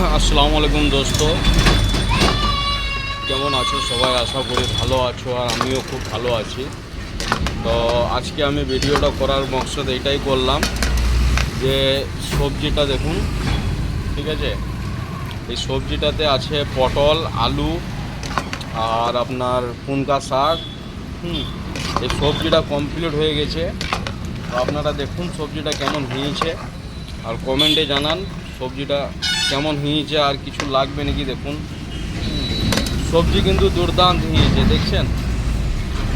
আসসালামু আলাইকুম দোস্ত। কেমন আছো সবাই? আশা করি ভালো আছো আর আমিও খুব ভালো আছি। তো আজকে আমি ভিডিওটা করার মকসদ এটাই করলাম যে সবজিটা দেখুন, ঠিক আছে? এই সবজিটাতে আছে পটল, আলু আর আপনার পুনকা শাক, হুম, এই সবজিটা কমপ্লিট হয়ে গেছে। আপনারা দেখুন সবজিটা কেমন হয়েছে। আর কমেন্টে জানান সবজিটা কেমন হয়েছে আর কিছু লাগবে নাকি দেখুন। সবজি কিন্তু দুর্দান্ত হয়েছে দেখছেন?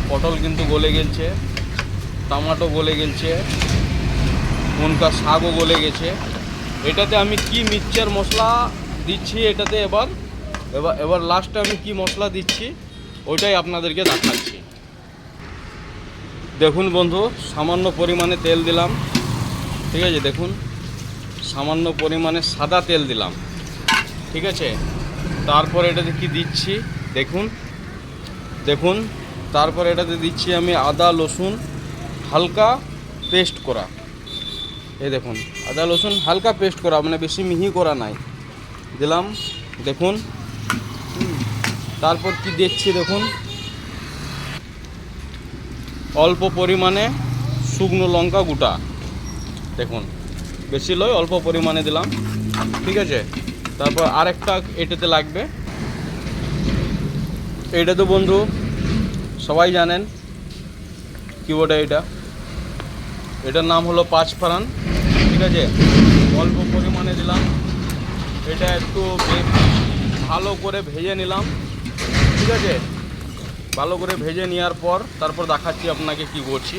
পটল কিন্তু গলে গেছে টমাটো গলে গেছে কোনকা শাকও গলে গেছে। এটাতে আমি কি মিক্সচার মশলা দিচ্ছি এটাতে এবার? এবার এবার লাস্টে আমি কি মশলা দিচ্ছি? ওইটাই আপনাদেরকে দেখাচ্ছি। দেখুন বন্ধু, সামান্য পরিমাণে তেল দিলাম। ঠিক আছে, দেখুন। সামান্য পরিমাণে সাদা তেল দিলাম। ঠিক আছে? তারপর এটাতে কি দিচ্ছি? দেখুন। দেখুন। তারপর এটাতে দিচ্ছি আমি আদা, রসুন, হালকা পেস্ট করা। এই দেখুন, আদা, রসুন, হালকা পেস্ট করা মানে বেশি মিহি করা নাই। দিলাম। দেখুন। তারপর কি দিচ্ছি দেখুন? অল্প পরিমাণে শুকনো লঙ্কা গোটা দেখুন। বেশি লয় অল্প পরিমাণে দিলাম। ঠিক আছে? তারপর আরেকটা এটাতে লাগবে। এটা তো বন্ধু, সবাই জানেন কি ওটা এটা। এটার নাম হলো পাঁচফারান ঠিক আছে? অল্প পরিমাণে দিলাম। এটা একটু ভালো করে ভেজে নিলাম। ঠিক আছে? ভালো করে ভেজে নেওয়ার পর তারপর দেখাচ্ছি আপনাকে কি করছি।